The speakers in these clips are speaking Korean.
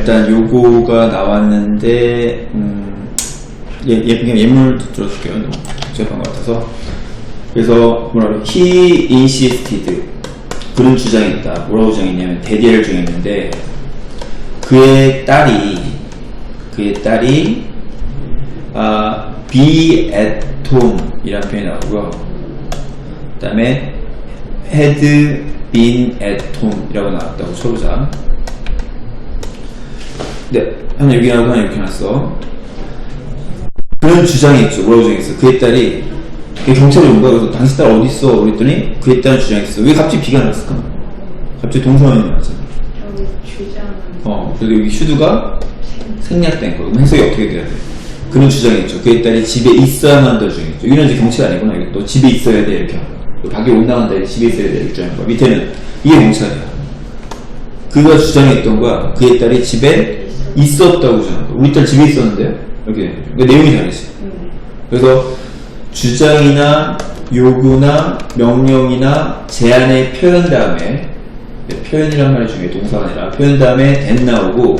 일단 요거가 나왔는데 음, 예, 예, 그냥 예물도 들어줄게요. 너무 복잡한 것 같아서. 그래서 뭐라고 he insisted 그런 주장이 있다. 뭐라고 주장했냐면 대디를 주장했는데 그의 딸이 그의 딸이 아, be at home 이라는 표현이 나오고요. 그 다음에 had been at home 이라고 나왔다고 쳐보자. 네, 하나 여기 하고 하나 이렇게 놨어. 그런 주장이 있죠. 뭐라고 주장했어? 그의 딸이 그 경찰이 온 거야. 그래서 당신 딸 어디 있어? 그랬더니 그의 딸은 주장했어. 왜 갑자기 비가 났을까? 갑자기 동서남이 나왔잖아. 여기 어, 그래서 여기 슈드가 생략된 거. 그럼 해석이 어떻게 돼야 돼? 그런 주장이 있죠. 그의 딸이 집에 있어야만 한다는 주장이 있죠. 이건 이제 경찰 아니구나. 이거 또 집에 있어야 돼. 이렇게 하고. 또 밖에 못 나간다. 집에 있어야 돼. 이렇게 주장한 거야. 밑에는 이게 경찰이야. 그가 주장했던 거야. 그의 딸이 집에 있었다고 거야. 우리 딸 집에 있었는데요? 이렇게. 그 내용이 다르지. 음. 그래서 주장이나 요구나 명령이나 제안의 표현 다음에 네, 표현이란 말이 중요해 동사가 아니라 표현 다음에 된 나오고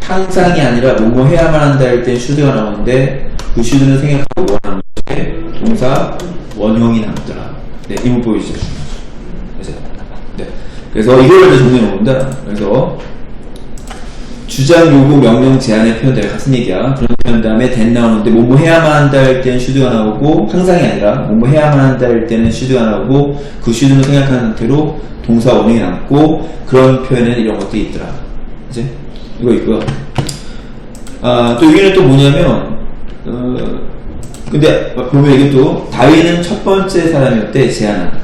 항상이 아니라 뭐뭐 해야만 한다 할땐 슈드가 나오는데 그 슈드는 생각하고 원하는 것에 동사 원형이 남더라 네, 이 문법이 진짜 중요하죠 그래서, 네. 그래서 이걸 이제 정리해 놓는다 그래서 주장, 요구, 명령, 제안의 표현들 같은 얘기야. 그런 표현 다음에 된 나오는데 뭐뭐 해야만 한다 할 때는 슈드가 나오고 항상이 아니라 뭐뭐 해야만 한다 할 때는 슈드가 나오고 그 슈드는 생각하는 상태로 동사 원형이 남고 그런 표현에는 이런 것들이 있더라. 그지? 이거 있고요. 아, 또 여기는 또 뭐냐면 어, 근데 보면 이게 또 다윗은 첫 번째 사람이었대 제안한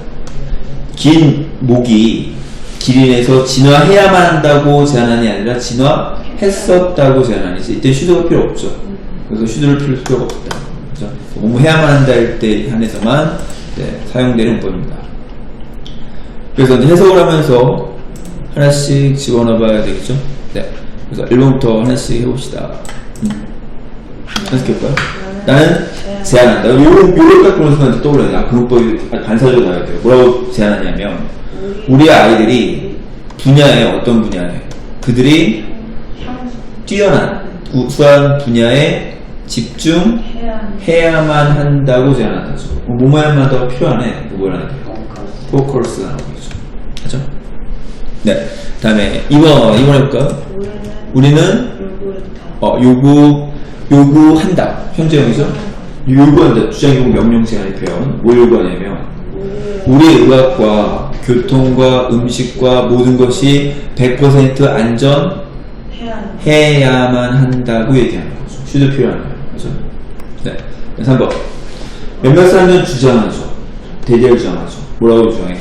긴 목이 기린에서 진화해야만 한다고 제안한이 아니라 진화 했었다고 제안하니지 이때 슈드가 필요 없죠. 그래서 슈드를 필요 필요가 없다. 그죠? 뭐뭐 해야만 한다 할 때 한해서만 네, 사용되는 문법입니다. 그래서 이제 해석을 하면서 하나씩 집어넣어 봐야 되겠죠? 네. 그래서 1번부터 하나씩 해봅시다. 음. 연습해볼까요? 나는 제안한다. 요런, 요런 딱 보는 순간 떠올라요. 아, 그 문법이 반사적으로 나와야 돼요. 뭐라고 제안하냐면, 우리 아이들이 분야에 어떤 분야에 그들이 뛰어난 우수한 분야에 집중해야만 해야 한다고 제안한다죠. 뭐 뭐뭐야만 한다고 필요하네. 뭐라는 게 포커스 포커스가 나오고 있죠. 하죠? 네. 다음에 2번, 2번 해볼까요? 우리는 어, 요구, 요구한다. 현재형이죠? 요구한다. 주장 요구 명령 제한의 표현. 뭘 요구하냐면, 우리의 의학과 교통과 음식과 모든 것이 100% 안전 해야만 해야 한다고 얘기하는 거죠. 슈드 필요하는. 그죠? 네. 3번. 몇몇 사람들은 주장하죠. 대대를 주장하죠. 뭐라고 주장해?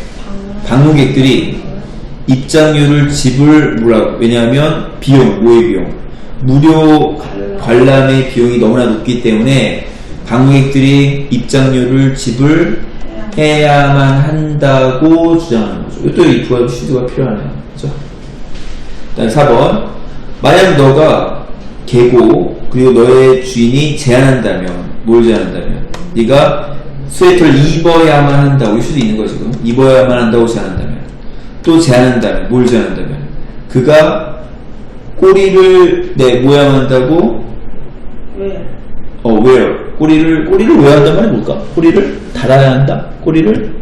방문객들이 입장료를 지불 뭐라고? 왜냐하면 비용, 뭐의 비용? 무료 관람의 비용이 너무나 높기 때문에 방문객들이 입장료를 지불해야만 한다고 주장하는 거죠. 이것도 이 부하 슈드가 필요하네요. 그죠? 다음 4번. 만약 너가 개고 그리고 너의 주인이 제안한다면 뭘 제안한다면? 네가 스웨터를 입어야만 한다고 슈드 있는 거 지 금 입어야만 한다고 제안한다면. 또 제안한다면 뭘 제안한다면? 그가 꼬리를 내 모양 한다고? 왜어 왜요? 꼬리를 꼬리를 왜 한단 말이 뭘까? 꼬리를 달아야 한다? 꼬리를?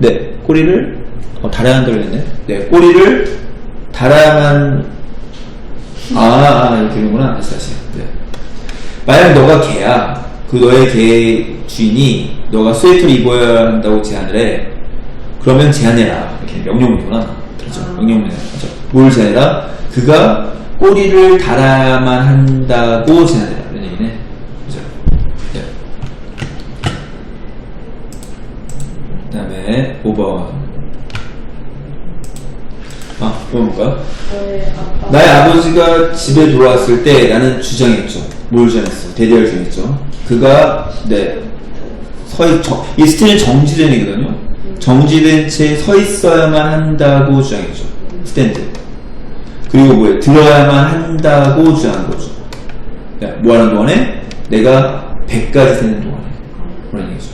네 꼬리를 어, 달아야 한다고 했네. 네 꼬리를 달아야만 아, 아 이렇게 되는구나. 다시 다시 네. 만약 너가 개야 그 너의 개 주인이 너가 스웨터를 입어야 한다고 제안을 해. 그러면 제안해라. 이렇게 명령문이구나. 그렇죠. 아. 명령문이야 그렇죠. 뭘 제안해라? 그가 꼬리를 달아야만 한다고 제안해라. 이런 얘기네. 그죠. 네. 그 다음에 5번 아 5번 볼까요? 너의 아빠 나의 아버지가 집에 들어왔을 때 나는 주장했죠. 뭘 주장했어? 대대를 주장했죠. 그가 네 서있 정, 이 스탠은 정지된이거든요. 정지된 채 서 있어야만 한다고 주장했죠. 스탠드. 그리고 뭐예요? 들어야만 한다고 주장한 거죠. 야, 뭐 하는 동안에? 내가 100까지 세는 동안에. 그런 얘기죠.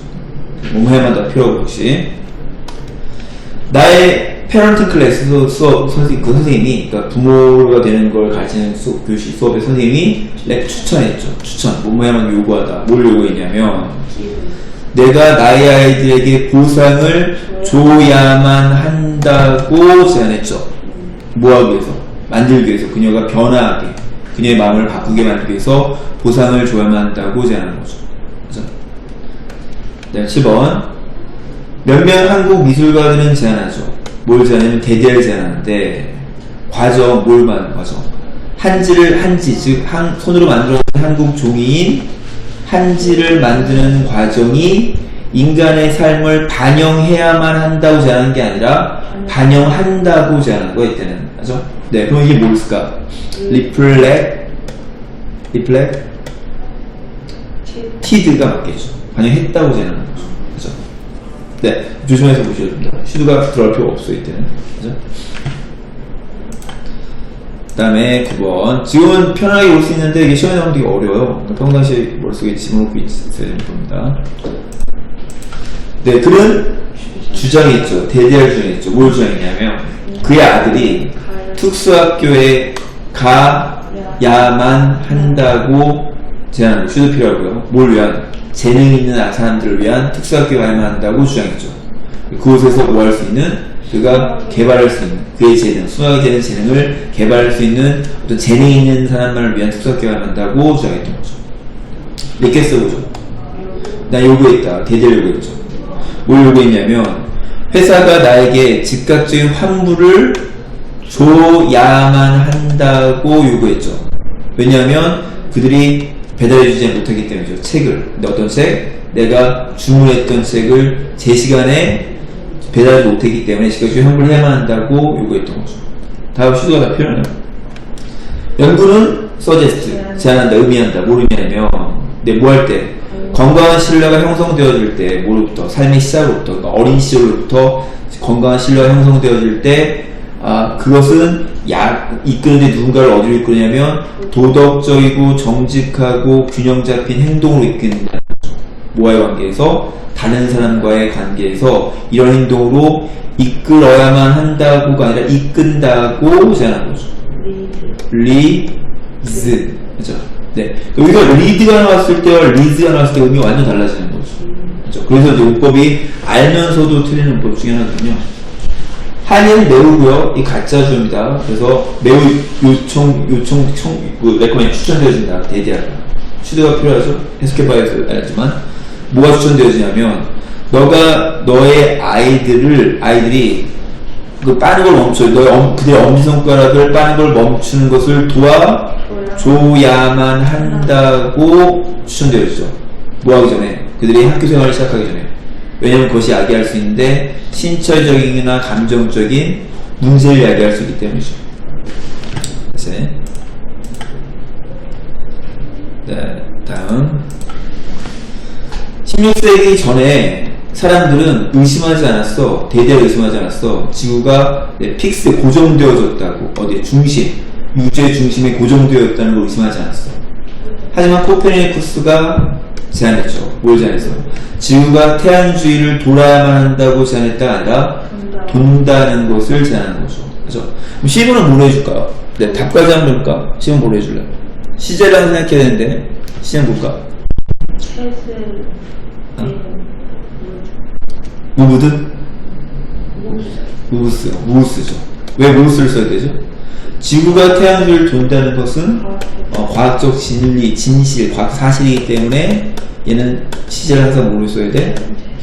몸 해마다 필요 없이. 나의 페런팅 클래스 수업 선생님 그 선생님이 그러니까 부모가 되는 걸 가르치는 수, 교실 수업의 선생님이 랩 추천했죠. 추천. 뭐뭐야만 요구하다. 뭘 요구했냐면 내가 나의 아이들에게 보상을 줘야만 한다고 제안했죠. 뭐 하기 위해서? 만들기 위해서. 그녀가 변화하게. 그녀의 마음을 바꾸게 만들기 위해서 보상을 줘야만 한다고 제안한 거죠. 그죠? 네, 7번. 몇몇 한국 미술가들은 제안하죠. 뭘 제안하면 대대를 제안하는데, 과정, 뭘 말하는 과정? 한지를, 한지, 즉, 한, 손으로 만들어진 한국 종이인 한지를 만드는 과정이 인간의 삶을 반영해야만 한다고 제안한 게 아니라 반영한다고 제안한 거야 이때는 맞죠? 네 그럼 이게 뭘까? 리플렉 리플렉 티드가 맞겠죠 반영했다고 제안하는 거죠 그죠? 네 조심해서 보셔야 됩니다 슈드가 들어갈 필요가 없어요 이때는 그죠? 그 다음에 9번. 지금은 편하게 올 수 있는데 이게 시험에 나오면 되게 어려워요. 그러니까 평상시에 머릿속에 집어넣고 있어야 되는 겁니다. 네, 그는 주장했죠. 대대할 주장했죠. 뭘 주장했냐면 그의 아들이 특수학교에 가야만 한다고 제안하고 슈도 필요하고요. 뭘 위한? 재능 있는 사람들을 위한 특수학교에 가야만 한다고 주장했죠. 그곳에서 뭐 할 수 있는 그가 개발할 수 있는 그의 재능, 수학에 대한 재능을 개발할 수 있는 어떤 재능 있는 사람만을 위한 특수학교에 가야만 한다고 주장했던 거죠. 몇개 써 보죠. 나 요구했다. 대대 요구했죠. 뭘 요구했냐면 회사가 나에게 즉각적인 환불을 줘야만 한다고 요구했죠. 왜냐하면 그들이 배달해주지 못하기 때문이죠. 책을. 근데 어떤 책? 내가 주문했던 책을 제 시간에 배달하지 못했기 때문에 즉각적인 환불을 해야만 한다고 요구했던 거죠. 다음 수도가 다 필요하나요? 연구는 서제스트, 제안한다, 의미한다, 뭘 의미하냐면, 네, 뭐할 때? 건강한 신뢰가 형성되어질 때, 뭐로부터? 삶의 시작으로부터, 그러니까 어린 시절로부터 건강한 신뢰가 형성되어질 때, 아, 그것은 약, 이끄는데 누군가를 어디로 이끄냐면, 도덕적이고 정직하고 균형 잡힌 행동으로 이끈다. 모아의 관계에서, 다른 사람과의 관계에서, 이런 행동으로 이끌어야만 한다고가 아니라 이끈다고 제안한 거죠. 리즈 그죠? 네 여기서 리드가 나왔을 때와 리즈가 나왔을 때 의미 가 완전 달라지는 거죠. 그죠? 그래서 이제 문법이 알면서도 틀리는 문법 중에 하나거든요. 한일 매우고요. 이 가짜주입니다. 그래서 매우 요청 요청 청 그, 레코멘 추천되어진다. 대대하다. 추대가 필요하죠. 해석해봐야 알지만 뭐가 추천되어지냐면 너가 너의 아이들을 아이들이 그 빠는 걸 멈춰 너의 엄, 그들의 엄지손가락을 빠는 걸 멈추는 것을 도와줘야만 한다고 추천되어지죠. 뭐 하기 전에 그들이 학교 생활을 시작하기 전에 왜냐면 그것이 야기할 수 있는데 신체적이나 감정적인 문제를 야기할 수 있기 때문이죠. 네. 네, 다음 16세기 전에 사람들은 의심하지 않았어. 대대로 의심하지 않았어. 지구가 네, 픽스 고정되어졌다고. 어디 중심, 유제 중심에 고정되었다는 걸 의심하지 않았어. 하지만 코페르니쿠스가 제안했죠. 뭘 제안했어? 지구가 태양 주위를 돌아야만 한다고 제안했다가 아니라 돈다는 것을 제안한 거죠. 그죠? 그럼 시몬은 뭘 해줄까요? 네, 답까지 한번 볼까? 시몬 뭘 해줄래? 시제라고 생각해야 되는데, 시험 볼까? 셋을 무브드? 무슨 무브스, 무브스죠. 왜 무브스를 써야 되죠? 지구가 태양주를 돈다는 것은 어, 과학적 진리, 진실, 과학 사실이기 때문에 얘는 시제를 항상 뭐로 써야 돼?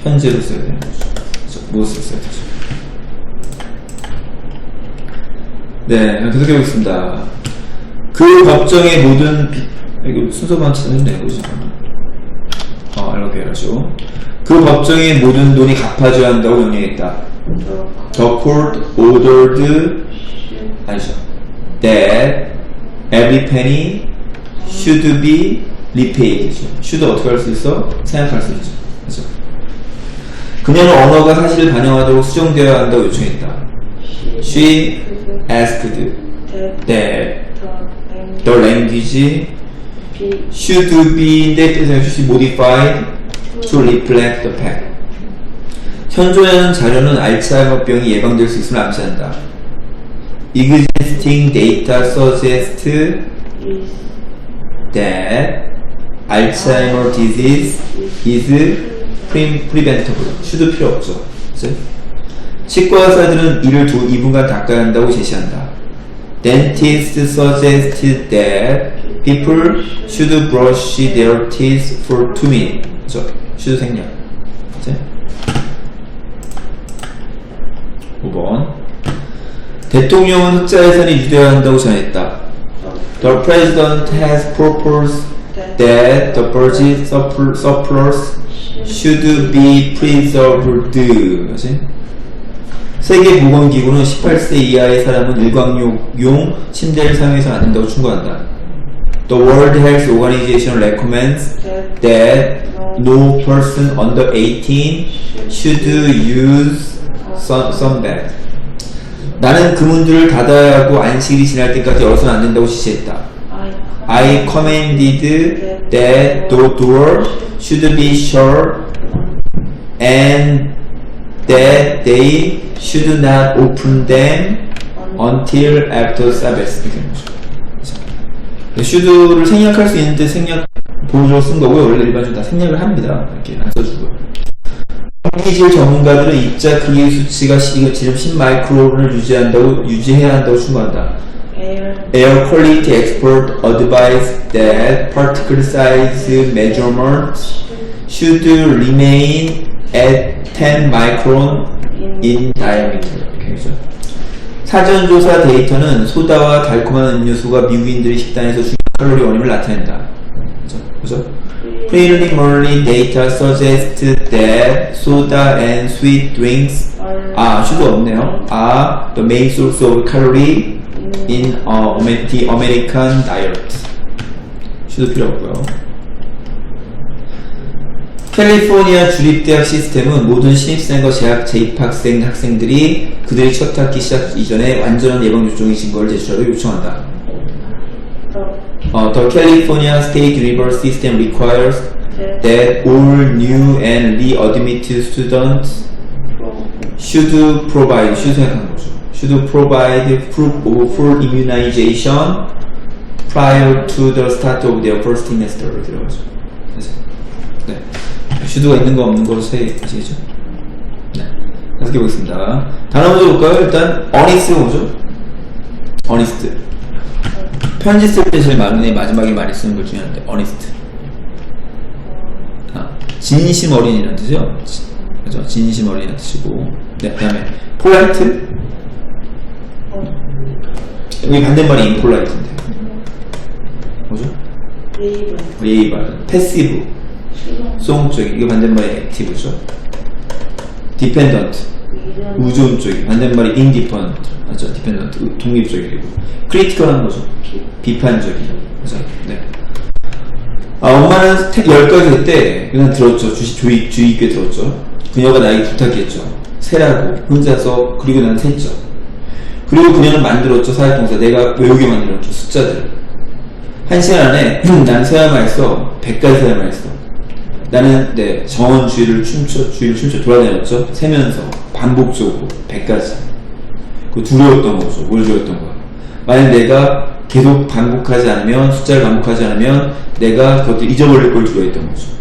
현재로 써야. 그렇죠? 무브스를 써야 되죠. 네, 계속해 보겠습니다. 그 법정의 모든 비... 이거 순서만 되는 거죠. 어, 이렇게 해야죠. 그 법정의 모든 돈이 갚아줘야 한다고 명령했다. The court ordered 아니죠. That every penny should be repaid. should 어떻게 할 수 있어? 생각할 수 있죠. 그죠? 그녀는 언어가 사실을 반영하도록 수정되어야 한다고 요청했다. She asked that the language should be 인데 뜻은 should modified to reflect the fact. 현존하는 자료는 알츠하이머병이 예방될 수 있음을 암시한다. Existing data suggests is that Alzheimer disease is pre- preventable. should 필요 없죠. 그치? 치과 의사들은 이를 두 2분간 닦아야 한다고 제시한다. Dentists suggest that people should brush their teeth for 2 minutes. 그죠? should 생략. 그치? 5번. 대통령은 흑자 예산이 유지되어야 한다고 전했다. The president has proposed that the budget surpl- surplus should be preserved. 그렇지? 세계보건기구는 18세 이하의 사람은 일광욕용 침대를 사용해서 안 된다고 충고한다. The World Health Organization recommends that no person under 18 should use sun, sunbath. 나는 그 문들을 닫아야 하고 안식일이 지날 때까지 열어서는 안 된다고 지시했다. I commanded that the door should be shut and that they should not open them until after Sabbath. should를 생략할 수 있는데 생략 보조로 쓴 거고요. 원래 일반적으로 다 생략을 합니다. 이렇게 안 써주고. 통 기질 전문가들은 입자 크기의 수치가 시- 이거 지름 10 마이크론을 유지한다고 유지해야 한다고 충고한다. air quality expert advise that particle size measurement should remain at 10 micron in diameter. 사전조사 데이터는 소다와 달콤한 음료수가 미국인들의 식단에서 중요한 칼로리 원인을 나타낸다. 그죠? 그죠? Preliminary data suggests that soda and sweet drinks 아, 슈도 없네요. are the main source of calorie in uh, the American diet. 슈도 필요 없고요. 캘리포니아 주립대학 시스템은 모든 신입생과 재학, 재입학생 학생들이 그들의 첫 학기 시작 이전에 완전한 예방접종의 증거를 제출하도록 요청한다. The 어, the California State River System requires that all new and readmitted students should provide, should 생각하는 거죠. should provide proof of full immunization prior to the start of their first semester를 들어가죠. 그래서, 네. should가 있는 거 없는 거 세, 아시겠죠? 네. 개 보겠습니다. 단어 먼저 볼까요? 일단, honest가 뭐죠? honest. 편지 쓸 때 제일 많은 애 마지막에 많이 쓰는 것 중에 하나인데, honest. 아, 진심 어린이라는 뜻이요. 지- 그죠? 진심 어린이라는 뜻이고. 네, 그 다음에, polite. 여기 반대말이 impolite인데. 뭐죠? 예의 바른. 패시브. 수동적인. 이게 반대말이 액티브죠. dependent. 이런 의존적인. 반대말이 independent. 맞죠? 의- 독립적이고. critical한 거죠. 비판적인. 그죠? 네. 아, 엄마는 태- 열 가지 그때 그냥 들었죠. 주식 주의 주의 있게 들었죠. 그녀가 나에게 부탁했죠. 세라고 혼자서 그리고 난 셌죠. 그리고 그녀는 만들었죠. 사회동사 내가 외우게 만들었죠. 숫자들. 한 시간 안에 난 세야만 했어. 100가지 세야만 했어. 나는 네 정원 주위를 춤춰 주위를 춤춰 돌아다녔죠. 세면서 반복적으로 100가지. 그 두려웠던 거죠. 뭘 두려웠던 거야. 만약 내가 계속 반복하지 않으면 숫자를 반복하지 않으면 내가 그것들 잊어버릴 걸 두려워했던 거죠.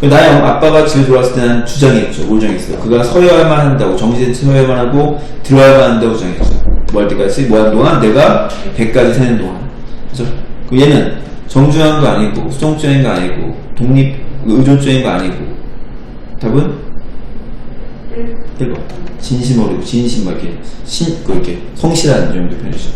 그 나의 아빠가 집에 들어왔을 때난 주장했죠. 뭘 주장했어요? 그가 서야만 한다고 정시에 서야만 하고 들어야만 한다고 주장했죠. 뭐 할 때까지? 뭐 하는 동안? 내가 100까지 세는 동안. 그죠? 그 얘는 정중한 거 아니고 수동적인 거 아니고 독립 의존적인 거 아니고 답은 일로 진심으로 진심 막 이렇게 신, 그 이렇게 성실한 정도 표현이죠.